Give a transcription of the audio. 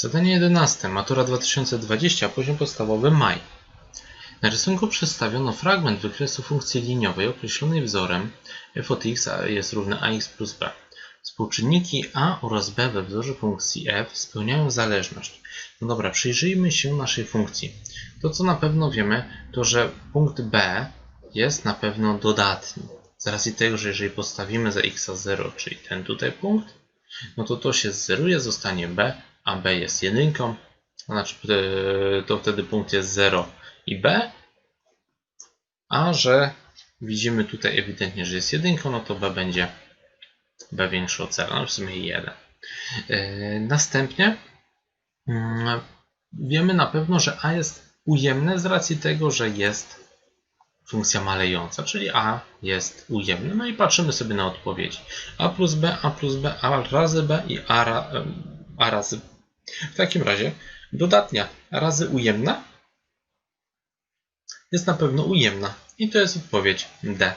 Zadanie 11. Matura 2020, poziom podstawowy maj. Na rysunku przedstawiono fragment wykresu funkcji liniowej określonej wzorem f od x jest równe ax plus b. Współczynniki a oraz b we wzorze funkcji f spełniają zależność. No dobra, przyjrzyjmy się naszej funkcji. To co na pewno wiemy, to że punkt b jest na pewno dodatni. Z racji tego, że jeżeli postawimy za x 0, czyli ten tutaj punkt, no to to się zeruje, zostanie b, a b jest jedynką, znaczy e, to wtedy punkt jest 0 i b, a że widzimy tutaj ewidentnie, że jest jedynką, no to b będzie b większe od 0, no w sumie 1. E, Następnie mm, wiemy na pewno, że a jest ujemne z racji tego, że jest funkcja malejąca, czyli a jest ujemne. No i patrzymy sobie na odpowiedzi. a plus b, a plus b, a razy b i a, em, a razy b. W takim razie dodatnia razy ujemna jest na pewno ujemna. I to jest odpowiedź D.